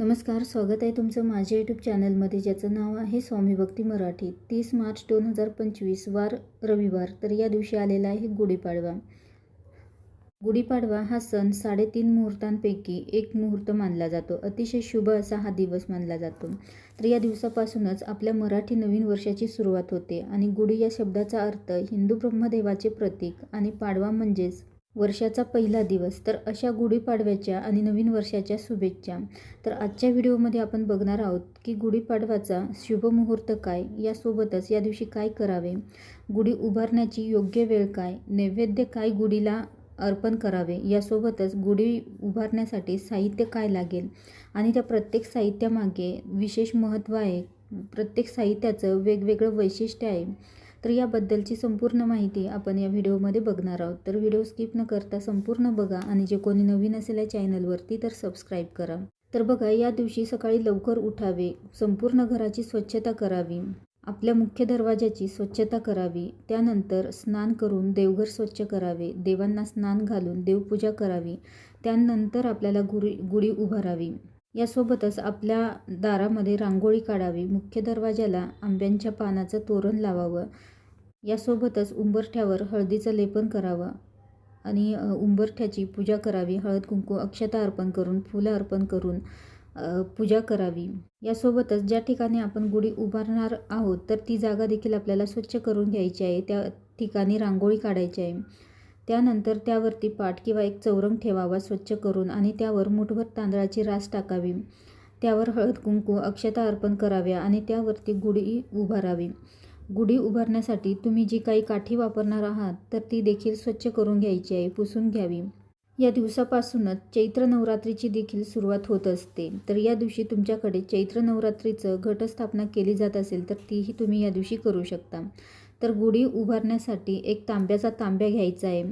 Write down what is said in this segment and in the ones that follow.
नमस्कार स्वागत आहे तुमचं माझ्या यूट्यूब चॅनलमध्ये ज्याचं नाव आहे स्वामी भक्ती मराठी. तीस मार्च दोन हजार पंचवीस वार रविवार. तर या दिवशी आलेला आहे गुढीपाडवा. गुढीपाडवा हा सण साडेतीन मुहूर्तांपैकी एक मुहूर्त मानला जातो. अतिशय शुभ असा हा दिवस मानला जातो. तर या दिवसापासूनच आपल्या मराठी नवीन वर्षाची सुरुवात होते आणि गुढी या शब्दाचा अर्थ हिंदू ब्रह्मदेवाचे प्रतीक आणि पाडवा म्हणजेच वर्षाचा पहिला दिवस. तर अशा गुढीपाडव्याच्या आणि नवीन वर्षाच्या शुभेच्छा. तर आजच्या व्हिडिओमध्ये आपण बघणार आहोत की गुढीपाडव्याचा शुभमुहूर्त काय? यासोबतच या दिवशी काय करावे? गुढी उभारण्याची योग्य वेळ काय? नैवेद्य काय गुढीला अर्पण करावे? यासोबतच गुढी उभारण्यासाठी साहित्य काय लागेल? आणि त्या प्रत्येक साहित्यामागे विशेष महत्त्व आहे. प्रत्येक साहित्याचं वेगवेगळं वैशिष्ट्य आहे. तर याबद्दलची संपूर्ण माहिती आपण या व्हिडिओमध्ये बघणार आहोत. तर व्हिडिओ स्किप न करता संपूर्ण बघा आणि जे कोणी नवीन असेल या चॅनलवरती तर सबस्क्राईब करा. तर बघा या दिवशी सकाळी लवकर उठावे संपूर्ण घराची स्वच्छता करावी आपल्या मुख्य दरवाजाची स्वच्छता करावी त्यानंतर स्नान करून देवघर स्वच्छ करावे देवांना स्नान घालून देवपूजा करावी त्यानंतर आपल्याला गुढी गुढी उभारावी. यासोबतच आपल्या दारामध्ये रांगोळी काढावी मुख्य दरवाजाला आंब्यांच्या पानाचं तोरण लावावं यासोबतच उंबरठ्यावर हळदीचं लेपन करावं आणि उंबरठ्याची पूजा करावी. हळद कुंकू अक्षता अर्पण करून फुलं अर्पण करून पूजा करावी. यासोबतच ज्या ठिकाणी आपण गुढी उभारणार आहोत तर ती जागा देखील आपल्याला स्वच्छ करून घ्यायची आहे. त्या ठिकाणी रांगोळी काढायची आहे. त्यानंतर त्यावरती पाट किंवा एक चौरंग ठेवावा स्वच्छ करून आणि त्यावर मुठभर तांदळाची रास टाकावी. त्यावर हळद कुंकू अक्षता अर्पण कराव्या आणि त्यावरती गुढी उभारावी. गुढी उभारण्यासाठी तुम्ही जी काही काठी वापरणार आहात तर ती देखील स्वच्छ करून घ्यायची आहे पुसून घ्यावी. या दिवसापासूनच चैत्र नवरात्रीची देखील सुरुवात होत असते. तर या दिवशी तुमच्याकडे चैत्र नवरात्रीचं घटस्थापना केली जात असेल तर तीही तुम्ही या दिवशी करू शकता. तर गुढी उभारण्यासाठी एक तांब्याचा तांब्या घ्यायचा आहे.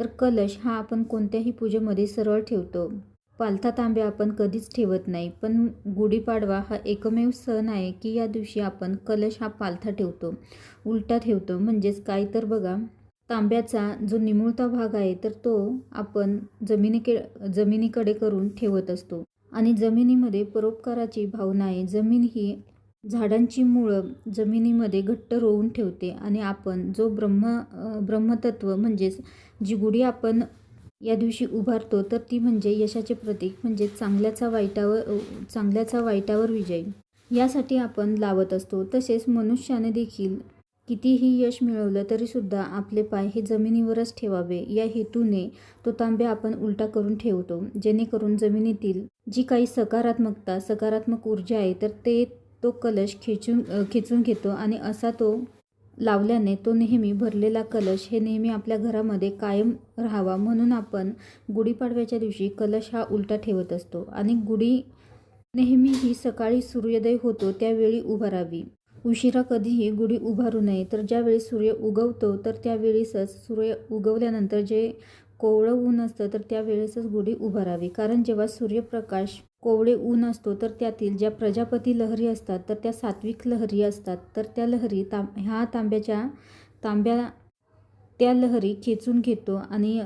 तर कलश हा आपण कोणत्याही पूजेमध्ये सरळ ठेवतो. पालथा तांब्या आपण कधीच ठेवत नाही पण गुढीपाडवा हा एकमेव सण आहे की या दिवशी आपण कलश हा पालथा ठेवतो उलटा ठेवतो. म्हणजेच काय तर बघा तांब्याचा जो निमुळता भाग आहे तर तो आपण जमिनीके जमिनीकडे करून ठेवत असतो. आणि जमिनीमध्ये परोपकाराची भावना आहे. जमीन ही झाडांची मुळं जमिनीमध्ये घट्ट रोवून ठेवते. आणि आपण जो ब्रह्म ब्रह्मतत्व म्हणजेच जी गुढी आपण या दिवशी उभारतो तर ती म्हणजे यशाचे प्रतीक म्हणजे चांगल्याचा वाईटावर चांगल्याचा वाईटावर विजय. यासाठी आपण लावत असतो. तसेच मनुष्याने देखील कितीही यश मिळवलं तरीसुद्धा आपले पाय हे जमिनीवरच ठेवावे. या हेतूने तो तांब्या आपण उलटा करून ठेवतो. जेणेकरून जमिनीतील जी काही सकारात्मकता सकारात्मक ऊर्जा आहे तर ते तो कलश खेचून खेचून घेतो आणि असा तो लावल्याने तो नेहमी भरलेला कलश हे नेहमी आपल्या घरामध्ये कायम राहावा म्हणून आपण गुढीपाडव्याच्या दिवशी कलश हा उलटा ठेवत असतो आणि गुढी नेहमी ही सकाळी सूर्योदय होतो त्यावेळी उभारावी. उशिरा कधीही गुढी उभारू नये तर ज्यावेळी सूर्य उगवतो तर त्यावेळीसच सूर्य उगवल्यानंतर जे कोवळं ऊन असतं तर त्यावेळेसच गुढी उभारावी. कारण जेव्हा सूर्यप्रकाश कोवळे ऊन असतो तर त्यातील ज्या प्रजापती लहरी असतात तर त्या सात्विक लहरी असतात. तर त्या लहरी तां ह्या तांब्याच्या तांब्या त्या लहरी खेचून घेतो आणि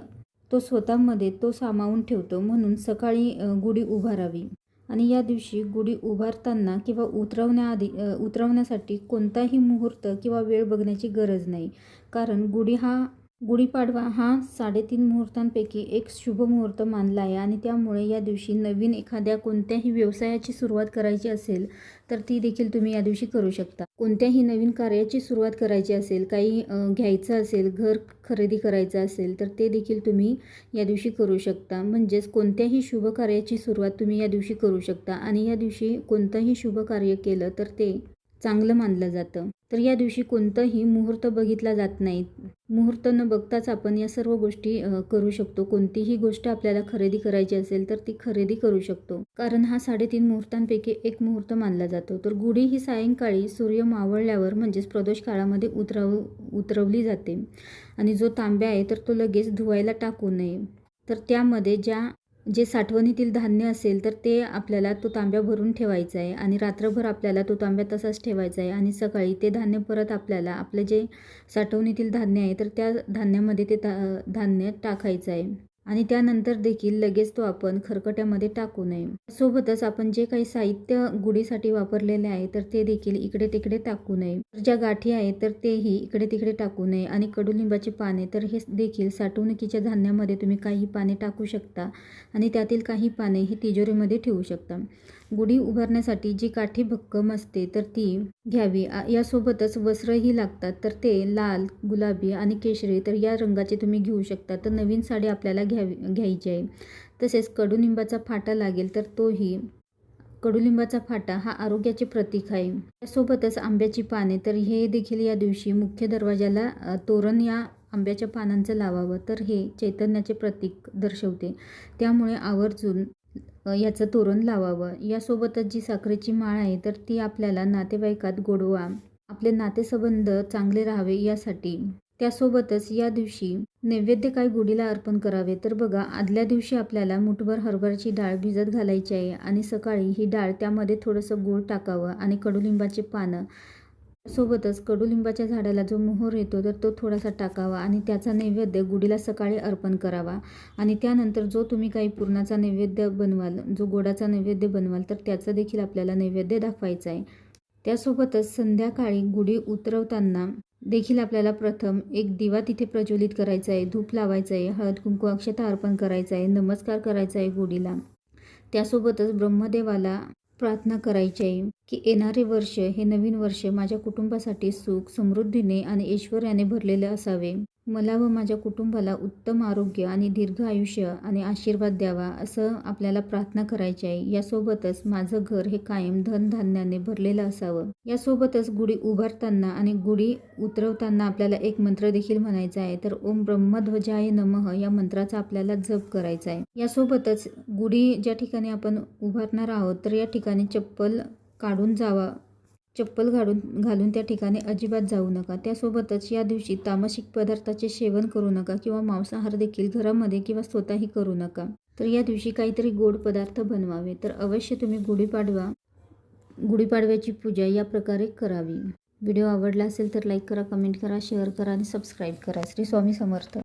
तो स्वतःमध्ये तो सामावून ठेवतो. म्हणून सकाळी गुढी उभारावी. आणि या दिवशी गुढी उभारताना किंवा उतरवण्याआधी उतरवण्यासाठी कोणताही मुहूर्त किंवा वेळ बघण्याची गरज नाही. कारण गुढी हा गुढीपाडवा हा साडेतीन मुहूर्तांपैकी एक शुभ मुहूर्त मानला आहे आणि त्यामुळे या दिवशी नवीन एखाद्या कोणत्याही व्यवसायाची सुरुवात करायची असेल तर ती देखील तुम्ही या दिवशी करू शकता. कोणत्याही नवीन कार्याची सुरुवात करायची असेल काही घ्यायचं असेल घर खरेदी करायचं असेल तर ते देखील तुम्ही या दिवशी करू शकता. म्हणजेच कोणत्याही शुभ कार्याची सुरुवात तुम्ही या दिवशी करू शकता आणि या दिवशी कोणतंही शुभ कार्य केलं तर ते चांगलं मानलं जातं. तर या दिवशी कोणतंही मुहूर्त बघितला जात नाही. मुहूर्त न बघताच आपण या सर्व गोष्टी करू शकतो. कोणतीही गोष्ट आपल्याला खरेदी करायची असेल तर ती खरेदी करू शकतो. कारण हा साडेतीन मुहूर्तांपैकी एक मुहूर्त मानला जातो. तर गुढी ही सायंकाळी सूर्य मावळल्यावर म्हणजेच प्रदोष काळामध्ये उतरव उतरवली जाते. आणि जो तांब्या आहे तर तो लगेच धुवायला टाकू नये. तर त्यामध्ये ज्या जे साठवणीतील धान्य असेल तर ते आपल्याला तो तांब्या भरून ठेवायचा आहे आणि रात्रभर आपल्याला तो तांब्या तसाच ठेवायचा आहे आणि सकाळी ते धान्य परत आपल्याला आपलं जे साठवणीतील धान्य आहे तर त्या धान्यामध्ये ते ता धान्य टाकायचं आहे. आणि त्यानंतर देखील लगेच तो आपण खरकट्यामध्ये टाकू नये. सोबतच आपण जे काही साहित्य गुढीसाठी वापरलेले आहे तर ते देखील इकडे तिकडे टाकू नये. ज्या गाठी आहेत तर तेही इकडे तिकडे टाकू नये. आणि कडुलिंबाची पाने तर हे देखील साठवणुकीच्या धान्यामध्ये तुम्ही काही पाने टाकू शकता आणि त्यातील काही पाने हे तिजोरीमध्ये ठेवू शकता. गुढी उभारण्यासाठी जी काठी भक्कम असते तर ती घ्यावी. यासोबतच वस्त्रही लागतात तर ते लाल गुलाबी आणि केशरी तर या रंगाचे तुम्ही घेऊ शकता. तर नवीन साडी आपल्याला घ्यावी घ्यायची आहे. तसेच कडुलिंबाचा फाटा लागेल तर तोही कडुलिंबाचा फाटा हा आरोग्याचे प्रतीक आहे. त्यासोबतच आंब्याची पाने तर हे देखील या दिवशी मुख्य दरवाजाला तोरण या आंब्याच्या पानांचं लावावं. तर हे चैतन्याचे प्रतीक दर्शवते. त्यामुळे आवर्जून याचं तोरण लावावं. यासोबतच जी साखरेची माळ आहे तर ती आपल्याला नातेवाईकात गोडवा आपले नातेसंबंध चांगले राहावे यासाठी. त्यासोबतच या दिवशी नैवेद्य काय गुढीला अर्पण करावे तर बघा आदल्या दिवशी आपल्याला मुठभर हरभराची डाळ भिजत घालायची आहे आणि सकाळी ही डाळ त्यामध्ये थोडंसं गूळ टाकावं आणि कडुलिंबाचे पानं सोबतच कडुलिंबाच्या झाडाला जो मोहर येतो तर तो थोडासा टाकावा आणि त्याचा नैवेद्य गुढीला सकाळी अर्पण करावा. आणि त्यानंतर जो तुम्ही काही पुरणाचा नैवेद्य बनवाल जो गोडाचा नैवेद्य बनवाल तर त्याचं देखील आपल्याला नैवेद्य दाखवायचा आहे. त्यासोबतच संध्याकाळी गुढी उतरवताना देखील आपल्याला प्रथम एक दिवा तिथे प्रज्वलित करायचा आहे. धूप लावायचं आहे हळद कुंकू अक्षता अर्पण करायचा आहे नमस्कार करायचा आहे गुढीला. त्यासोबतच ब्रह्मदेवाला प्रार्थना करायची आहे की येणारे वर्ष हे नवीन वर्ष माझ्या कुटुंबासाठी सुख समृद्धीने आणि ऐश्वर्याने भरलेले असावे. मला व माझ्या कुटुंबाला उत्तम आरोग्य आणि दीर्घ आयुष्य आणि आशीर्वाद द्यावा असं आपल्याला प्रार्थना करायची आहे. यासोबतच माझं घर हे कायम धनधान्याने भरलेलं असावं. यासोबतच गुढी उभारताना आणि गुढी उतरवताना आपल्याला एक मंत्र देखील म्हणायचा आहे. तर ओम ब्रह्मध्वजाय नमः या मंत्राचा आपल्याला जप करायचा आहे. यासोबतच गुढी ज्या ठिकाणी आपण उभारणार आहोत तर या ठिकाणी चप्पल काढून जावा. चप्पल घालून घालून त्या ठिकाणी अजिबात जाऊ नका. त्यासोबतच या दिवशी तामसिक पदार्थाचे सेवन करू नका किंवा मांसाहार देखील घरामध्ये किंवा स्वतःही करू नका. तर या दिवशी काहीतरी गोड पदार्थ बनवावे. तर अवश्य तुम्ही गुढीपाडवा गुढीपाडव्याची पूजा या प्रकारे करावी. व्हिडिओ आवडला असेल तर लाईक करा कमेंट करा शेअर करा आणि सबस्क्राईब करा. श्री स्वामी समर्थ.